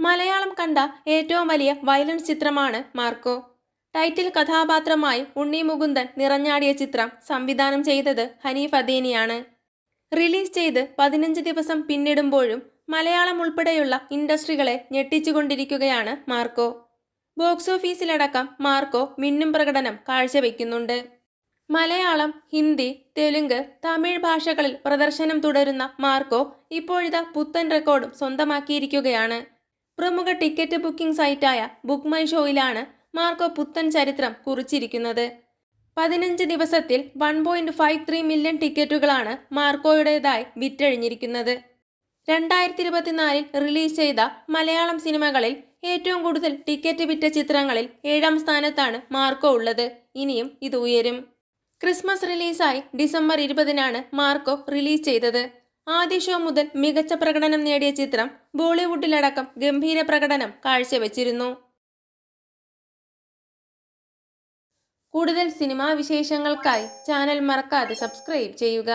മലയാളം കണ്ട ഏറ്റവും വലിയ വയലൻസ് ചിത്രമാണ് മാർക്കോ. ടൈറ്റിൽ കഥാപാത്രമായി ഉണ്ണി മുകുന്ദൻ നിറഞ്ഞാടിയ ചിത്രം സംവിധാനം ചെയ്തത് ഹനീഫ് അദീനിയാണ്. റിലീസ് ചെയ്ത് പതിനഞ്ച് ദിവസം പിന്നിടുമ്പോഴും മലയാളം ഉൾപ്പെടെയുള്ള ഇൻഡസ്ട്രികളെ ഞെട്ടിച്ചുകൊണ്ടിരിക്കുകയാണ് മാർക്കോ. ബോക്സ് ഓഫീസിലടക്കം മാർക്കോ മിന്നും പ്രകടനം കാഴ്ചവെക്കുന്നുണ്ട്. മലയാളം ഹിന്ദി തെലുങ്ക് തമിഴ് ഭാഷകളിൽ പ്രദർശനം തുടരുന്ന മാർക്കോ ഇപ്പോഴിതാ പുത്തൻ റെക്കോർഡും സ്വന്തമാക്കിയിരിക്കുകയാണ്. പ്രമുഖ ടിക്കറ്റ് ബുക്കിംഗ് സൈറ്റായ ബുക്ക് മൈ ഷോയിലാണ് മാർക്കോ പുത്തൻ ചരിത്രം കുറിച്ചിരിക്കുന്നത്. പതിനഞ്ച് ദിവസത്തിൽ one point five three million ടിക്കറ്റുകളാണ് മാർക്കോയുടേതായി വിറ്റഴിഞ്ഞിരിക്കുന്നത്. രണ്ടായിരത്തി ഇരുപത്തിനാലിൽ റിലീസ് ചെയ്ത മലയാളം സിനിമകളിൽ ഏറ്റവും കൂടുതൽ ടിക്കറ്റ് വിറ്റ ചിത്രങ്ങളിൽ ഏഴാം സ്ഥാനത്താണ് മാർക്കോ ഉള്ളത്. ഇനിയും ഇത് ഉയരും. ക്രിസ്മസ് റിലീസായി ഡിസംബർ ഇരുപതിനാണ് മാർക്കോ റിലീസ് ചെയ്തത്. ആദ്യ ഷോ മുതൽ മികച്ച പ്രകടനം നേടിയ ചിത്രം ബോളിവുഡിലടക്കം ഗംഭീര പ്രകടനം കാഴ്ചവെച്ചിരുന്നു. കൂടുതൽ സിനിമാ വിശേഷങ്ങൾക്കായി ചാനൽ മറക്കാതെ സബ്സ്ക്രൈബ് ചെയ്യുക.